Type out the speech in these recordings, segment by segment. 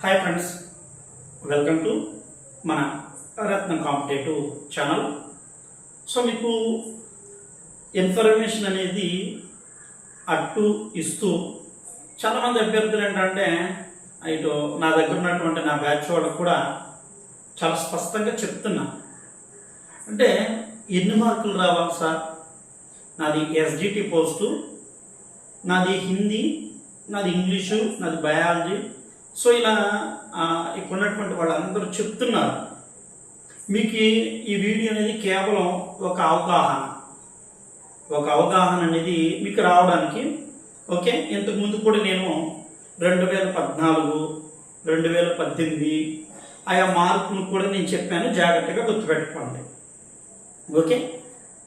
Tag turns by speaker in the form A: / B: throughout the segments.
A: Hi friends welcome to మన Ratna competitive channel so మీకు information అనేది అట్టు ఇస్తూ చాలామంది అభ్యర్థులు ఏంటంటే ఇటు నా దగ్గర ఉన్నటువంటి నా బ్యాచ్ వాళ్ళకు కూడా చాలా స్పష్టంగా చెప్తున్నా. అంటే ఎన్ని మార్కులు రావాలి సార్? నాది ఎస్జిటి పోస్టు నాది హిందీ నాది ఇంగ్లీషు నాది బయాలజీ సో ఇలా ఆ, ఇక్కడ ఉన్నటువంటి వాళ్ళందరూ చెప్తున్నారు. మీకు ఈ- వీడియో అనేది కేవలం ఒక అవగాహన. ఒక అవగాహన అనేది మీకు రావడానికి ఓకే? ఇంతకుముందు కూడా నేను రెండు వేల పద్నాలుగు రెండు వేల పద్దెనిమిది ఆయా మార్కులు కూడా నేను చెప్పాను. జాగ్రత్తగా గుర్తుపెట్టుకోండి. ఓకే?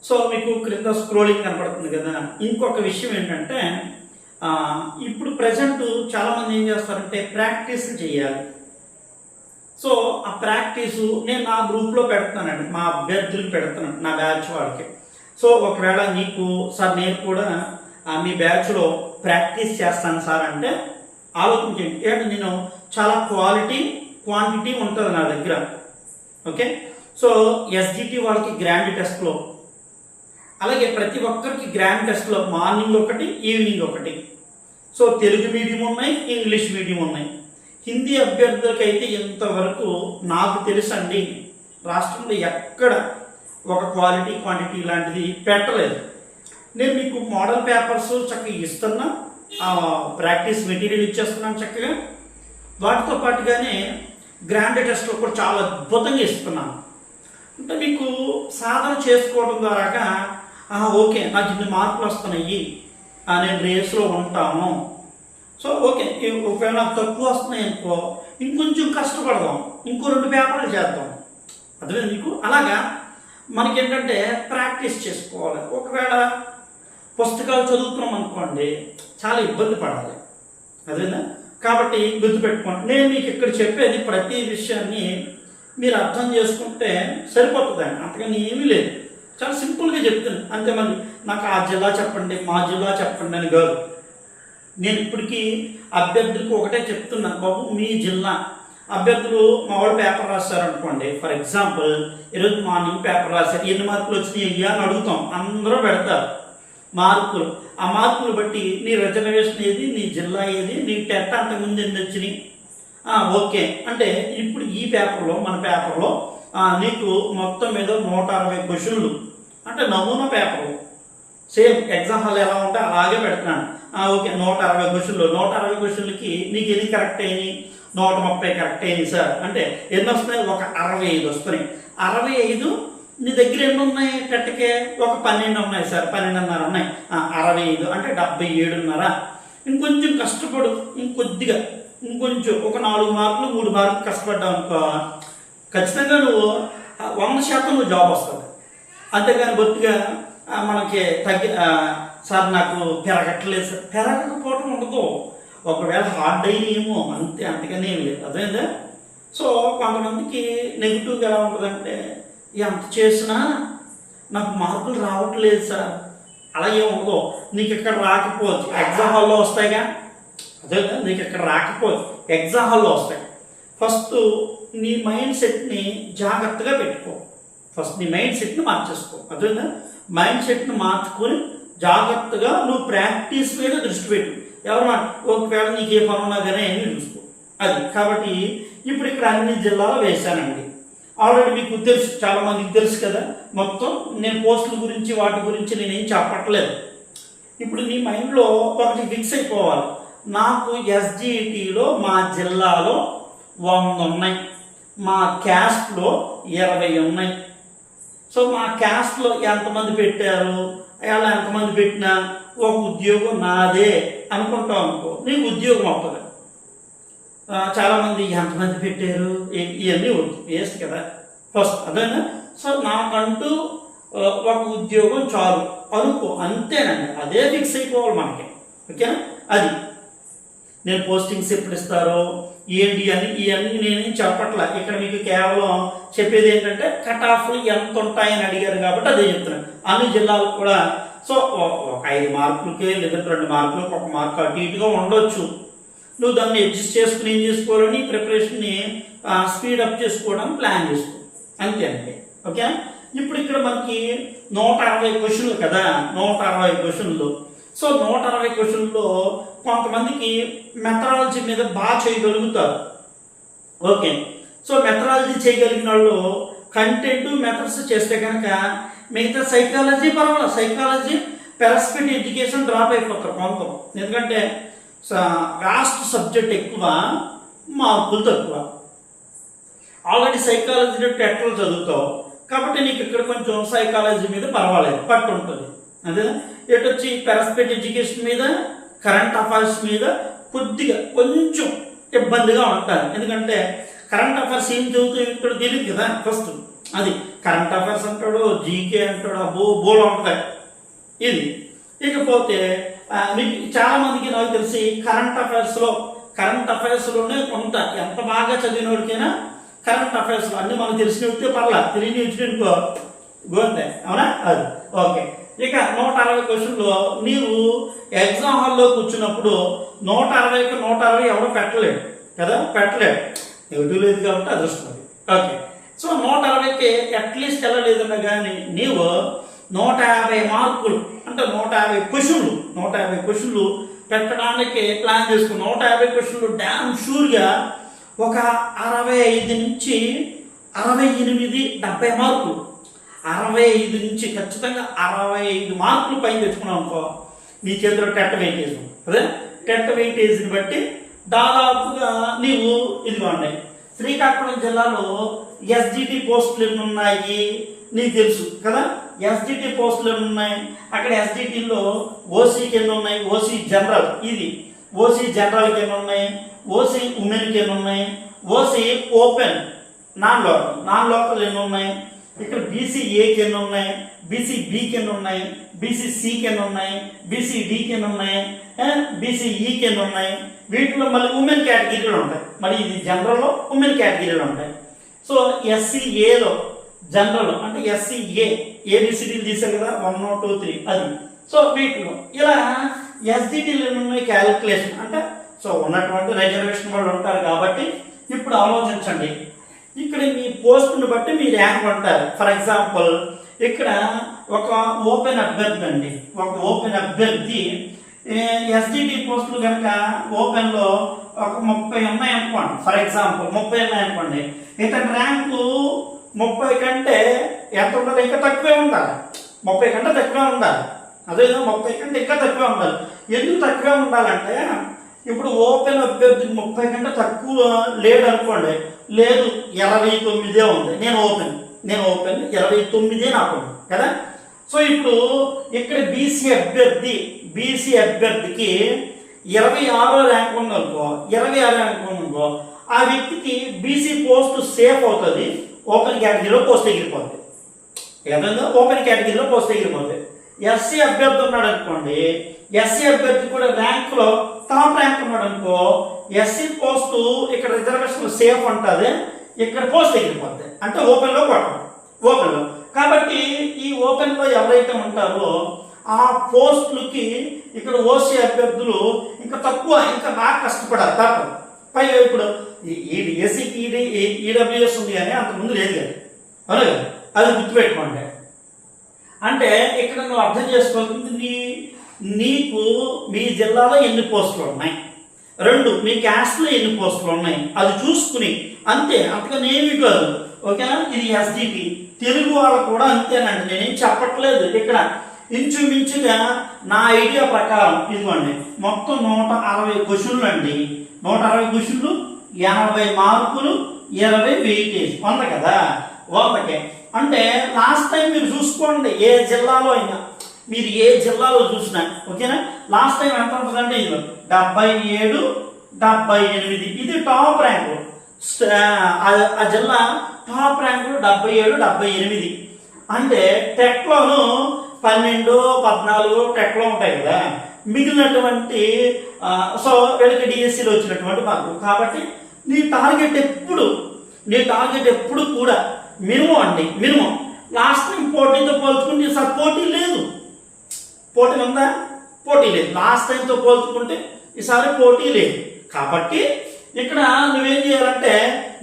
A: సో మీకు క్రింద స్క్రోలింగ్ కనపడుతుంది కదా. ఇంకొక విషయం ఏంటంటే ఇప్పుడు ప్రజెంట్ చాలామంది ఏం చేస్తారంటే ప్రాక్టీస్ చేయాలి. సో ఆ ప్రాక్టీస్ నేను నా గ్రూప్లో పెడతానండి మా అభ్యర్థులకు పెడతాను నా బ్యాచ్ వాళ్ళకి. సో ఒకవేళ నీకు సార్ నేను కూడా మీ బ్యాచ్లో ప్రాక్టీస్ చేస్తాను సార్ అంటే ఆలోచించండి. ఏంటంటే నేను చాలా క్వాలిటీ క్వాంటిటీ ఉంటుంది నా దగ్గర. ఓకే సో ఎస్జిటి వాళ్ళకి గ్రాండ్ టెస్ట్లో అలాగే ప్రతి ఒక్కరికి గ్రాండ్ టెస్ట్లో మార్నింగ్ ఒకటి ఈవినింగ్ ఒకటి. సో తెలుగు మీడియం ఉన్నాయి ఇంగ్లీష్ మీడియం ఉన్నాయి. హిందీ అభ్యర్థులకైతే ఇంతవరకు నాకు తెలుసండి రాష్ట్రంలో ఎక్కడ ఒక క్వాలిటీ క్వాంటిటీ లాంటిది పెట్టలేదు. నేను మీకు మోడల్ పేపర్స్ చక్కగా ఇస్తున్నా ఆ, ప్రాక్టీస్ మెటీరియల్ ఇచ్చేస్తున్నాను చక్కగా. వాటితో పాటుగానే గ్రాండ్ టెస్ట్లో కూడా చాలా అద్భుతంగా ఇస్తున్నాను. అంటే మీకు సాధన చేసుకోవడం ద్వారాగా ఓకే నాకు ఇన్ని మార్కులు వస్తున్నాయి అనే నేను రేస్లో ఉంటాము. సో ఓకే ఒకవేళ తక్కువ వస్తున్నాయి అనుకో ఇంకొంచెం కష్టపడదాం. ఇంకో రెండు పేపర్లు చేద్దాం. అదే మీకు అలాగా? మనకేంటంటే ప్రాక్టీస్ చేసుకోవాలి. ఒకవేళ పుస్తకాలు చదువుతున్నాం అనుకోండి చాలా ఇబ్బంది పడాలి. అదేనా? కాబట్టి గుర్తుపెట్టుకోండి నేను మీకు ఇక్కడ చెప్పేది ప్రతి విషయాన్ని మీరు అర్థం చేసుకుంటే సరిపోతుందండి. అంతకని ఏమీ లేదు. చాలా సింపుల్గా చెప్తుంది అంతే మరి నాకు ఆ జిల్లా చెప్పండి మా జిల్లా చెప్పండి అని కాదు. నేను ఇప్పటికీ అభ్యర్థులకు ఒకటే చెప్తున్నాను బాబు మీ జిల్లా. అభ్యర్థులు మా పేపర్ రాస్తారనుకోండి ఫర్ ఎగ్జాంపుల్ ఈరోజు మార్నింగ్ పేపర్ రాశారు ఎన్ని మార్కులు వచ్చినాయి అయ్యా అని అడుగుతాం అందరూ పెడతారు మార్కులు. ఆ మార్కులు బట్టి నీ రిజర్వేషన్ ఏది నీ జిల్లా ఏది నీ టెట్ అంతకుముందు ఎన్ని వచ్చినాయి? ఓకే. అంటే ఇప్పుడు ఈ పేపర్లో మన పేపర్లో నీకు మొత్తం మీద నూట అరవై క్వశ్చన్లు. అంటే నమూనా పేపర్. సేమ్ ఎగ్జామ్ హాల్ ఎలా ఉంటే అలాగే పెడుతున్నాను. ఓకే నూట అరవై క్వశ్చన్లు. నూట అరవై క్వశ్చన్లకి నీకు ఎన్ని కరెక్ట్ అయినాయి? నూట ముప్పై కరెక్ట్ అయింది సార్ అంటే ఎన్ని వస్తున్నాయి? ఒక అరవై ఐదు వస్తున్నాయి. అరవై ఐదు నీ దగ్గర ఎన్ని ఉన్నాయి? కట్టకే ఒక పన్నెండు ఉన్నాయి సార్ పన్నెండున్నర ఉన్నాయి. అరవై ఐదు అంటే డెబ్బై ఏడున్నర. ఇంకొంచెం కష్టపడు. ఇంకొద్దిగా. ఇంకొంచెం. ఒక నాలుగు మార్కులు మూడు మార్కులు కష్టపడ్డావు అనుకో. ఖచ్చితంగా నువ్వు వంద శాతం నువ్వు జాబ్ వస్తుంది. అంతేగాని బొత్తిగా మనకి తగ్గి సార్ నాకు పెరగట్లేదు సార్. పెరగకపోవటం ఉండదు. ఒకవేళ హార్డ్ అయినేమో అంతే అంతకనే ఏం లేదు. అదేందా సో కొంతమందికి నెగిటివ్గా ఎలా ఉంటుందంటే ఎంత చేసినా నాకు మార్కులు రావట్లేదు సార్. అలా ఏం ఉండదు. నీకు ఇక్కడ రాకపోవచ్చు. ఎగ్జామ్ హాల్లో వస్తాయిగా? అదే కదా, నీకు ఇక్కడ రాకపోవచ్చు. ఎగ్జామ్ హాల్లో వస్తాయి. ఫస్ట్ నీ మైండ్ సెట్ని జాగ్రత్తగా పెట్టుకో. ఫస్ట్ నీ మైండ్ సెట్ని మార్చేసుకో. అదేనా మైండ్ సెట్ను మార్చుకొని జాగ్రత్తగా నువ్వు ప్రాక్టీస్ మీద దృష్టి పెట్టు. ఎవరన్నా ఒకవేళ నీకు ఏ పని ఉన్నా కానీ అన్నీ చూసుకో. అది. కాబట్టి ఇప్పుడు ఇక్కడ అన్ని జిల్లాలో వేశానండి. ఆల్రెడీ మీకు తెలుసు చాలా మందికి తెలుసు కదా. మొత్తం నేను పోస్టుల గురించి వాటి గురించి నేనేం చెప్పట్లేదు. ఇప్పుడు నీ మైండ్లో ఒకటి ఫిక్స్ అయిపోవాలి. నాకు ఎస్జిటిలో మా జిల్లాలో వంద ఉన్నాయి. మా క్యాస్ట్లో ఇరవై ఉన్నాయి. సో మా క్యాస్ట్లో ఎంతమంది పెట్టారు? ఎలా ఎంతమంది పెట్టినా ఒక ఉద్యోగం నాదే అనుకుంటాం అనుకో. నీకు ఉద్యోగం అవుతుంది చాలామంది ఎంతమంది పెట్టారు? ఇవన్నీ వేస్ట్ కదా. ఫస్ట్ అదేనా? సో నాకంటూ ఒక ఉద్యోగం చాలు. అనుకో. అంతేనండి. అదే ఫిక్స్ అయిపోవాలి మనకి. ఓకేనా? అది. నేను పోస్టింగ్స్ ఎప్పుడు ఇస్తారో? ఏంటి అని ఇవన్నీ నేను చెప్పట్లా. ఇక్కడ మీకు కేవలం చెప్పేది ఏంటంటే కట్ ఆఫ్లు ఎంత ఉంటాయని అడిగారు కాబట్టి అదే చెప్తున్నాను అన్ని జిల్లాలకు కూడా సో ఒక ఐదు మార్కులకి లేదా రెండు మార్కులకు ఒక మార్కు అటు ఇటుగా ఉండొచ్చు. నువ్వు దాన్ని అడ్జస్ట్ చేసుకుని ఏం చేసుకోవాలని ప్రిపరేషన్ని స్పీడప్ చేసుకోవడం ప్లాన్ చేసుకో. అంతే అండి. ఓకే? ఇప్పుడు ఇక్కడ మనకి నూట అరవై క్వశ్చన్లు కదా నూట అరవై క్వశ్చన్లు. సో నూట అరవై క్వశ్చన్లో కొంతమందికి మెథడాలజీ మీద బాగా చేయగలుగుతారు. ఓకే. సో మెథడాలజీ చేయగలిగిన వాళ్ళు కంటెంట్ మెథడ్స్ చేస్తే కనుక మిగతా సైకాలజీ పర్వాలేదు. సైకాలజీ పెరస్పెక్ట్ ఎడ్యుకేషన్ డ్రాప్ అయిపోతారు కొంతం ఎందుకంటే లాస్ట్ సబ్జెక్ట్ ఎక్కువ మార్కులు తక్కువ. ఆల్రెడీ సైకాలజీ టెట్లో చదువుతావు. కాబట్టి నీకు ఇక్కడ కొంచెం సైకాలజీ మీద పర్వాలేదు. పట్టు ఉంటుంది అదే ఎటు వచ్చి పెరస్పెక్ట్ ఎడ్యుకేషన్ మీద కరెంట్ అఫైర్స్ మీద కొద్దిగా కొంచెం ఇబ్బందిగా ఉంటారు. ఎందుకంటే కరెంట్ అఫైర్స్ ఏం చదువుతూ ఇక్కడ తెలియదు కదా ఫస్ట్ అది కరెంట్ అఫైర్స్ అంటాడు జీకే అంటాడు అబ్బో బోల్ ఉంటాయి ఇది. ఇకపోతే మీకు చాలామందికి నాకు తెలిసి కరెంట్ అఫైర్స్లో కరెంట్ అఫైర్స్లోనే కొంత ఎంత బాగా చదివిన వాడికైనా కరెంట్ అఫైర్స్లో అన్నీ మనకు తెలిసిన వ్యక్తి పర్లేదు తెలియని వ్యక్తి గోంతే అవునా? అది. ఓకే. ఇక నూట అరవై క్వశ్చన్లో. నీవు ఎగ్జామ్ హాల్లో కూర్చున్నప్పుడు నూట అరవైకి నూట అరవై ఎవడో పెట్టలేడు కదా? పెట్టలేడు ఎటు లేదు కాబట్టి అదృష్టం అది. ఓకే. సో నూట అరవైకి అట్లీస్ట్ వెళ్ళలేదన్నా కానీ నీవు నూట యాభై మార్కులు అంటే నూట యాభై క్వశ్చన్లు నూట యాభై క్వశ్చన్లు పెట్టడానికి ప్లాన్ చేసుకుని నూట యాభై క్వశ్చన్లు డ్యామ్ షూర్గా ఒక అరవై ఐదు నుంచి అరవై ఎనిమిది డెబ్బై మార్కులు. అరవై ఐదు నుంచి ఖచ్చితంగా అరవై ఐదు మార్కులు పైన తెచ్చుకున్నాం అనుకో నీ చేతిలో టెట్ వెయిటేజ్. అదే? టెట్ వెయిటేజ్ని బట్టి దాదాపుగా నీవు ఇదిగోండి శ్రీకాకుళం జిల్లాలో ఎస్జిటి పోస్టులు ఎన్ని ఉన్నాయి నీకు తెలుసు కదా? ఎస్జిటి పోస్టులు ఎన్ని ఉన్నాయి అక్కడ ఎస్జిటిలో ఓసీకి ఎన్ని ఉన్నాయి ఓసీ జనరల్ ఇది. ఓసీ జనరల్కి ఎన్ని ఉన్నాయి ఓసీ ఉమెన్కి ఎన్ని ఉన్నాయి OC open non local non local ఎన్ని ఉన్నాయి ఇక్కడ బీసీ ఏకి ఎన్ని ఉన్నాయి బీసీ బికి ఎన్ని ఉన్నాయి బీసీ సికి ఎన్ని ఉన్నాయి బీసీ డికి ఎన్ని ఉన్నాయి బీసీ ఈకి ఎన్ని ఉన్నాయి. వీటిలో మళ్ళీ ఉమెన్ కేటగిరీలు ఉంటాయి. మరి ఇది జనరల్లో ఉమెన్ కేటగిరీలు ఉంటాయి. సో ఎస్సీ ఏలో జనరల్ అంటే ఎస్సీ ఏ ఏబిసిడీలు తీసారు కదా వన్ టూ త్రీ అది. సో వీటిలో ఇలా ఎస్డిటీలు ఉన్నాయి? క్యాలిక్యులేషన్ అంటే సో ఉన్నటువంటి రిజర్వేషన్ వాళ్ళు ఉంటారు కాబట్టి ఇప్పుడు ఆలోచించండి. ఇక్కడ మీ పోస్ట్ని బట్టి మీ ర్యాంక్ ఉంటారు ఫర్ ఎగ్జాంపుల్ ఇక్కడ ఒక ఓపెన్ అభ్యర్థి అండి. ఒక ఓపెన్ అభ్యర్థి ఎస్డిటి పోస్టులు కనుక ఓపెన్లో ఒక ముప్పై ఉన్నాయి అనుకోండి. ఫర్ ఎగ్జాంపుల్ ముప్పై ఉన్నాయి అనుకోండి. ఇతని ర్యాంకు ముప్పై కంటే ఎంత ఉండాలి? ఇంకా తక్కువే ఉండాలి. ముప్పై కంటే తక్కువే ఉండాలి. అదే ముప్పై కంటే ఇంకా తక్కువే ఉండాలి. ఎందుకు తక్కువే ఉండాలంటే ఇప్పుడు ఓపెన్ అభ్యర్థి ముప్పై కంటే తక్కువ లేడు అనుకోండి లేదు ఇరవై తొమ్మిదే ఉంది. నేను ఓపెన్ నేను ఓపెన్ ఇరవై తొమ్మిదే నాకు కదా? సో ఇప్పుడు ఇక్కడ బీసీ అభ్యర్థి బీసీ అభ్యర్థికి ఇరవై ఆరో ర్యాంక్ ఉందనుకో ఇరవై ఆరో ర్యాంక్ ఉందనుకో ఆ వ్యక్తికి బీసీ పోస్ట్ సేఫ్ అవుతుంది ఓపెన్ కేటగిరీలో పోస్ట్ ఎగిరిపోతుంది ఏదైనా ఓపెన్ కేటగిరీలో పోస్ట్ ఎగిరిపోతుంది ఎస్సీ అభ్యర్థి ఉన్నాడు అనుకోండి ఎస్సీ అభ్యర్థి కూడా ర్యాంకులో టాప్ ర్యాంక్ ఉన్నాడు అనుకో ఎస్సీ పోస్ట్ ఇక్కడ రిజర్వేషన్ సేఫ్ ఉంటుంది. ఇక్కడ పోస్ట్ ఎగిరిపోద్ది అంటే ఓపెన్లో కొట్టడం. ఓపెన్లో కాబట్టి ఈ ఓపెన్లో ఎవరైతే ఉంటారో ఆ పోస్టులకి ఇక్కడ ఓసీ అభ్యర్థులు ఇంకా తక్కువ ఇంకా బాగా కష్టపడాలి. తప్పదు. పైగా ఇప్పుడు ఈ ఎస్సీకి ఈడీ ఈడబ్ల్యూఎస్ ఉంది కానీ అంతకుముందు లేదు కదా. అవునా కదా? అది గుర్తుపెట్టుకోండి. అంటే ఇక్కడ నువ్వు అర్థం చేసుకోవాల్సింది నీ నీకు మీ జిల్లాలో ఎన్ని పోస్టులు ఉన్నాయి? రెండు మీ క్యాస్ట్లో ఎన్ని పోస్టులు ఉన్నాయి? అది చూసుకుని అంతే అంతకని ఏమి కాదు. ఓకేనా? ఇది ఎస్డిపి. తెలుగు వాళ్ళు కూడా అంతేనండి. నేనేం చెప్పట్లేదు. ఇక్కడ ఇంచుమించుగా నా ఐడియా ప్రకారం ఇదిగోండి మొత్తం నూట అరవై క్వశ్చన్లు అండి. నూట అరవై క్వశ్చన్లు ఎనభై మార్కులు ఇరవై వెయిటేజ్ వంద కదా? ఓకే. అంటే లాస్ట్ టైం మీరు చూసుకోండి ఏ జిల్లాలో అయినా. మీరు ఏ జిల్లాలో చూసినా ఓకేనా? లాస్ట్ టైం ఎంత ఉంటుందంటే ఇది డెబ్బై ఏడు డెబ్బై ఎనిమిది. ఇది టాప్ ర్యాంకు ఆ- జిల్లా టాప్ ర్యాంకు డెబ్బై ఏడు డెబ్బై ఎనిమిది. అంటే టెక్లోను పన్నెండు పద్నాలుగు టెక్లో ఉంటాయి కదా. మిగిలినటువంటి సో వీళ్ళకి డిఎస్సిలో వచ్చినటువంటి మార్కులు కాబట్టి నీ టార్గెట్ ఎప్పుడు నీ టార్గెట్ ఎప్పుడు కూడా మినిమం అండి మినిమం. లాస్ట్ టైం పోటీతో పోల్చుకుంటే సార్ పోటీ లేదు. పోటీ ఉందా? పోటీ లేదు. లాస్ట్ టైంతో పోల్చుకుంటే ఈసారి పోటీ లేదు. కాబట్టి ఇక్కడ నువ్వేం చేయాలంటే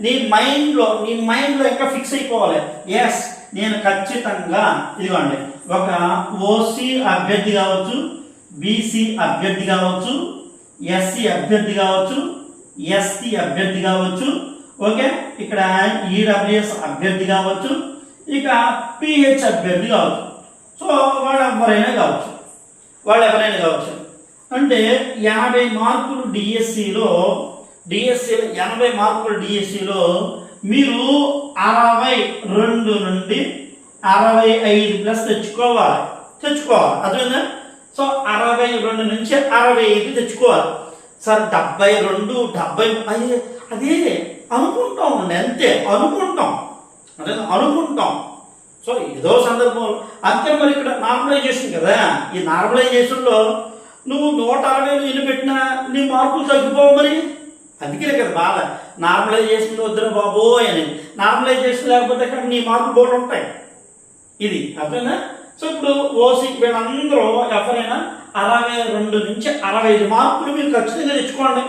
A: నీ మైండ్లో నీ మైండ్లో ఇంకా ఫిక్స్ అయిపోవాలి. ఎస్ నేను ఖచ్చితంగా ఇదిగోండి ఒక ఓసీ అభ్యర్థి కావచ్చు బీసీ అభ్యర్థి కావచ్చు ఎస్సీ అభ్యర్థి కావచ్చు ఎస్టీ అభ్యర్థి కావచ్చు ఓకే? ఇక్కడ ఈడబ్ల్యూఎస్ అభ్యర్థి కావచ్చు ఇక పిహెచ్ అభ్యర్థి కావచ్చు. సో వాడు ఎవరైనా కావచ్చు. వాళ్ళు ఎవరైనా కావచ్చు. అంటే యాభై మార్కులు డిఎస్సిలో డిఎస్సిలో ఎనభై మార్కులు డిఎస్సిలో మీరు అరవై రెండు నుండి అరవై ఐదు ప్లస్ తెచ్చుకోవాలి. తెచ్చుకోవాలి. అర్థమైందా? సో అరవై రెండు నుంచి అరవై ఐదు తెచ్చుకోవాలి. సార్ డెబ్బై రెండు డెబ్బై అదే అదే అనుకుంటాం అండి అంతే అనుకుంటాం. అదే అనుకుంటాం. సో ఏదో సందర్భం. అంతే మరి ఇక్కడ నార్మలైజేషన్ కదా. ఈ నార్మలైజేషన్లో నువ్వు నూట అరవై ఇల్లు పెట్టినా నీ మార్కులు తగ్గిపోవు మరి. అందుకే కదా బాధ. నార్మలైజేషన్ వద్దురా బాబోయ్ అని. నార్మలైజేషన్ లేకపోతే ఇక్కడ నీ మార్కులు బోర్డు ఉంటాయి. ఇది. అర్థమైనా సో ఇప్పుడు ఓసీ వీళ్ళందరూ ఎవరైనా అరవై రెండు నుంచి అరవై ఐదు మార్కులు మీరు ఖచ్చితంగా తెచ్చుకోండి.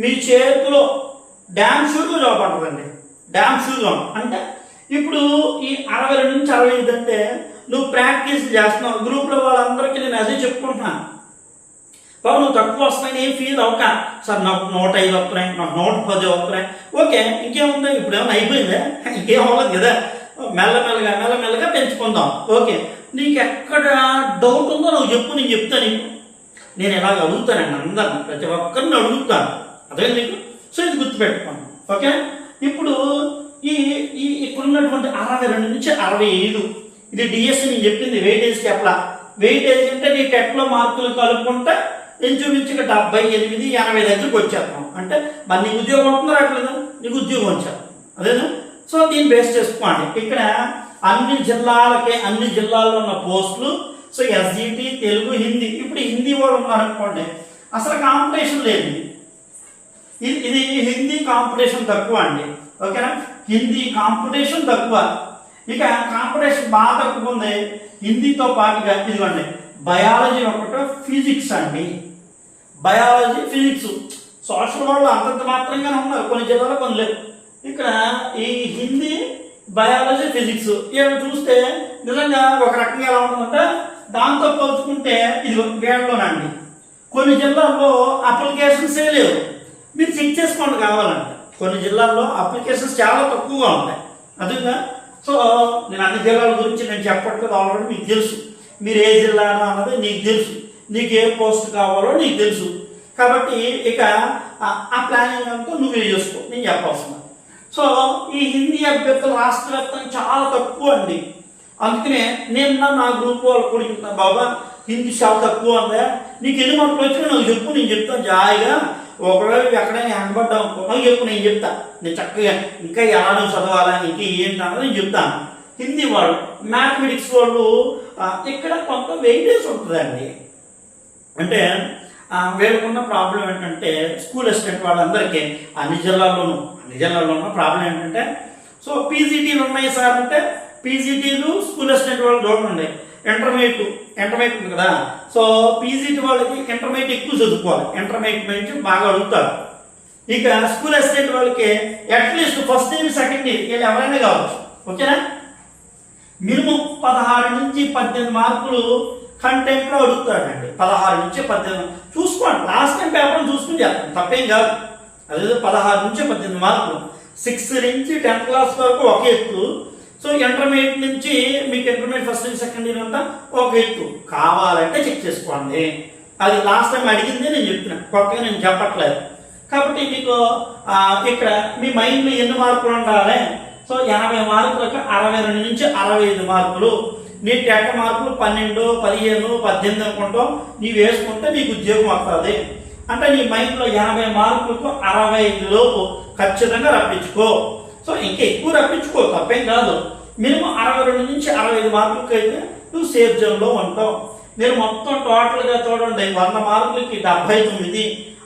A: మీ చేతిలో డ్యామ్ షూగా జాబ్ అంటుందండి. డ్యామ్ షూగా అంటే ఇప్పుడు ఈ అరవై రెండు నుంచి అరవై ఐదు అంటే నువ్వు ప్రాక్టీస్ చేస్తున్నావు. గ్రూప్లో వాళ్ళందరికీ నేను అదే చెప్పుకుంటున్నాను బాబు నువ్వు తక్కువ వస్తున్నాయి ఏం ఫీల్ అవ్వక సార్ నాకు నూట ఐదు వస్తున్నాయి నాకు నూట పది వస్తున్నాయి. ఓకే ఇంకేముంది? ఇప్పుడు ఏమైనా అయిపోయిందా? ఇంకేం అవ్వలేదు కదా. మెల్లమెల్లగా మెల్లమెల్లగా పెంచుకుందాం. ఓకే. నీకు ఎక్కడ డౌట్ ఉందో నువ్వు చెప్పు నేను చెప్తాను నీకు. నేను ఎలాగ అడుగుతానండి అందరిని ప్రతి ఒక్కరిని అడుగుతాను. అదే నీకు? సో ఇది గుర్తుపెట్టుకోండి. ఓకే? ఇప్పుడు ఈ ఈ ఇక్కడ అరవై రెండు నుంచి అరవై ఐదు. ఇది డిఎస్సి నేను చెప్పింది వెయిటేజ్ చెప్పలా వెయిటేజ్ అంటే నీ టెట్లో మార్కులు కలుపుకుంటే ఇంచుమించుగా డెబ్బై ఎనిమిది ఎనభై దగ్గరికి వచ్చేస్తాం. అంటే మరి నీకు ఉద్యోగం అవుతుందా రావట్లేదు? నీకు ఉద్యోగం వచ్చేస్తాం. అదేనా? సో దీన్ని బేస్ చేసుకోండి. ఇక్కడ అన్ని జిల్లాలకే అన్ని జిల్లాల్లో ఉన్న పోస్టులు. So SGT Telugu Hindi. ఇప్పుడు హిందీ వాళ్ళు ఉన్నారనుకోండి అసలు కాంపిటీషన్ లేదు. ఇది ఇది హిందీ కాంపిటీషన్ తక్కువ అండి. ఓకేనా? హిందీ కాంపిటీషన్ తక్కువ. ఇక కాంపిటీషన్ బాగా తక్కువ ఉంది. హిందీతో పాటుగా ఇదిగోండి బయాలజీ ఒకటి ఫిజిక్స్ అండి. Biology physics. సోషల్ వాళ్ళు అంతంత మాత్రంగానే ఉన్నారు. కొన్ని జిల్లాలో కొన్ని లేవు. ఇక్కడ ఈ హిందీ బయాలజీ ఫిజిక్స్ ఇవి చూస్తే నిజంగా ఒక రకంగా ఎలా ఉంటుందంటే దాంతో పోల్చుకుంటే ఇది వేడలోనండి కొన్ని జిల్లాల్లో అప్లికేషన్సే లేవు. మీరు చెక్ చేసుకోండి కావాలండి కొన్ని జిల్లాల్లో అప్లికేషన్స్ చాలా తక్కువగా ఉంటాయి అదేగా సో నేను అన్ని జిల్లాల గురించి నేను చెప్పట్లేదు ఆల్రెడీ మీకు తెలుసు. మీరు ఏ జిల్లా అన్నది నీకు తెలుసు. నీకు ఏ పోస్ట్ కావాలో నీకు తెలుసు. కాబట్టి ఇక ఆ- ప్లానింగ్ అంతా నువ్వే చేసుకో. నేను చెప్పాల్సిన. సో ఈ హిందీ అభ్యర్థులు రాష్ట్ర వ్యాప్తంగా చాలా తక్కువ అండి. అందుకనే నిన్న నా గ్రూప్ వాళ్ళు కూడా చెప్తాను బాబా హిందీ చాలా తక్కువ ఉందా నీకు ఎన్ని మార్కులు వచ్చినా నాకు చెప్పు నేను చెప్తాను జాయిగా. ఒకవేళ ఎక్కడైనా వెనబడ్డావు అనుకో చెప్పు నేను చెప్తా. నేను చక్కగా ఇంకా ఎలా చదవాలా ఇంకా ఏంటి నేను చెప్తాను. హిందీ వాళ్ళు మ్యాథమెటిక్స్ వాళ్ళు ఇక్కడ కొంత వెయిటేజ్ ఉంటుందండి. అంటే ఆ, వీళ్ళకున్న ప్రాబ్లం ఏంటంటే స్కూల్ అసిస్టెంట్ వాళ్ళందరికీ అన్ని జిల్లాల్లోనూ అన్ని జిల్లాల్లోనూ ప్రాబ్లం ఏంటంటే సో పీజీటీలు ఉన్నాయి సార్ అంటే పీజీటీలు స్కూల్ అసిస్టెంట్ వాళ్ళు చూడండి ఇంటర్మీడియట్ ఇంటర్మీడియట్ ఉంది కదా. సో పీజీటీ వాళ్ళకి ఇంటర్మీడియట్ ఎక్కువ చదువుకోవాలి. ఇంటర్మీడియట్ నుంచి బాగా అడుగుతారు. ఇక స్కూల్ అసిస్టెంట్ వాళ్ళకి at least first year second year వీళ్ళు ఎవరైనా కావచ్చు. ఓకేనా? మినిమం పదహారు నుంచి పద్దెనిమిది మార్కులు కంటెంట్లో అడుగుతాడండి పదహారు నుంచి పద్దెనిమిది చూసుకోండి లాస్ట్ టైం పేపర్ చూసుకుని తప్పేం కాదు. అదే పదహారు నుంచి పద్దెనిమిది మార్కులు. సిక్స్త్ నుంచి టెన్త్ క్లాస్ వరకు ఒక ఎత్తు సో ఇంటర్మీడియట్ నుంచి మీకు intermediate first year second year అంతా ఒక ఎత్తు కావాలంటే చెక్ చేసుకోండి. అది లాస్ట్ టైం అడిగిందే నేను చెప్తున్నా. కొత్తగా నేను చెప్పట్లేదు. కాబట్టి మీకు ఇక్కడ మీ మైండ్లో ఎన్ని మార్కులు ఉండాలి? సో ఎనభై మార్కులకు అరవై రెండు నుంచి అరవై ఐదు మార్కులు. నీ టెట్ మార్కులు పన్నెండు పదిహేను పద్దెనిమిది అనుకుంటాం. నీవు వేసుకుంటే నీకు ఉద్యోగం వస్తుంది. అంటే నీ మైండ్లో ఎనభై మార్కులకు అరవై ఐదు లోపు ఖచ్చితంగా రప్పించుకో. సో ఇంకా ఎక్కువ రప్పించుకో తప్పేం కాదు. మినిమం అరవై రెండు నుంచి అరవై ఐదు మార్కులకి అయితే నువ్వు సేఫ్ జోన్లో ఉంటావు. నేను మొత్తం టోటల్గా చూడండి వంద మార్కులకి డెబ్బై తొమ్మిది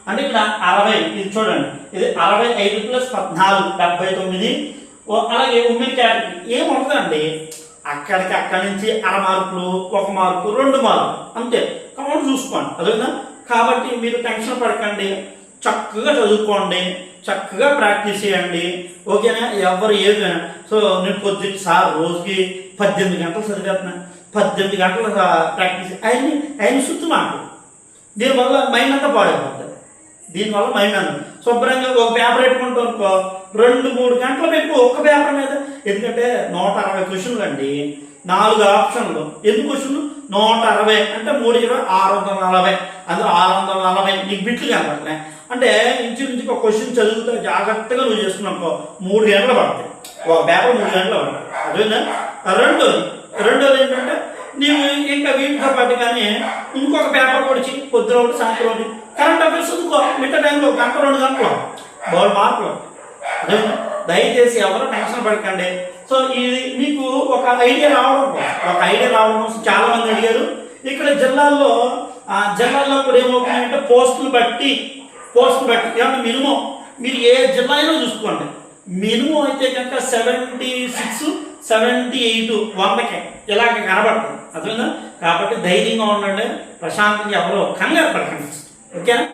A: అంటే ఇక్కడ అరవై ఇది చూడండి. ఇది అరవై ఐదు ప్లస్ పద్నాలుగు డెబ్బై తొమ్మిది. అలాగే ఉమెన్ క్యాటగిరీ ఏముంటుందండి అక్కడికి అక్కడి నుంచి అర మార్కులు ఒక మార్కు రెండు మార్కులు అంతే. కౌంట్ చూసుకోండి అదేనా కాబట్టి మీరు టెన్షన్ పడకండి. చక్కగా చదువుకోండి చక్కగా ప్రాక్టీస్ చేయండి. ఓకేనా ఎవరు ఏదైనా సో నేను పొద్దున్న సార్ రోజుకి పద్దెనిమిది గంటలు చదివేస్తున్నా పద్దెనిమిది గంటలు ప్రాక్టీస్ ఆయన్ని ఆయన సుత్తు మాకు దీనివల్ల మైండ్ అంతా పాడైపోతుంది దీనివల్ల మైండ్ అంతా శుభ్రంగా ఒక పేపర్ పెట్టుకుంటూ అనుకో రెండు మూడు గంటలు పెట్టుకో ఒక్క పేపర్ మీద. ఎందుకంటే నూట అరవై క్వశ్చన్లు అండి. నాలుగు ఆప్షన్లు. ఎందుకు క్వశ్చన్లు నూట అరవై అంటే మూడు ఇరవై ఆరు వందల నలభై. అందులో ఆరు వందల నలభై నీకు బిట్లు కనబడుతున్నాయి అంటే ఇంచుమించుకు ఒక క్వశ్చన్ చదువుతా జాగ్రత్తగా నువ్వు చేస్తున్నావు మూడు గంటలు పడతాయి. ఒక పేపర్ మూడు గంటలు పడతాయి. అదేనా రెండోది రెండోది ఏంటంటే నీవు ఇంకా వీటితో పాటు కానీ ఇంకొక పేపర్ పొడిచి పొద్దున ఒకటి సాయంత్రం ఒకటి. కరెంట్ అఫేర్స్ ఉందికో మిగతా టైంలో గంట రెండు గంటలు బోల్ మార్కులు దయచేసి ఎవరు టెన్షన్ పడకండి. సో ఇది మీకు ఒక ఐడియా రావడం ఒక ఐడియా రావడం కోసం చాలా మంది అడిగారు. ఇక్కడ జిల్లాల్లో జిల్లాల్లో కూడా ఏమవుతున్నాయంటే పోస్టులు బట్టి పోస్టులు బట్టి ఏమంటే మినిమం మీరు ఏ జిల్లా అయినా చూసుకోండి. మినిమం అయితే కనుక సెవెంటీ సిక్స్ సెవెంటీ ఎయిట్ వందకే ఇలాగ కనబడుతుంది. అర్థమైందా? కాబట్టి ధైర్యంగా ఉండండి. ప్రశాంతంగా ఎవరో కంగారు పడకండి ఓకేనా?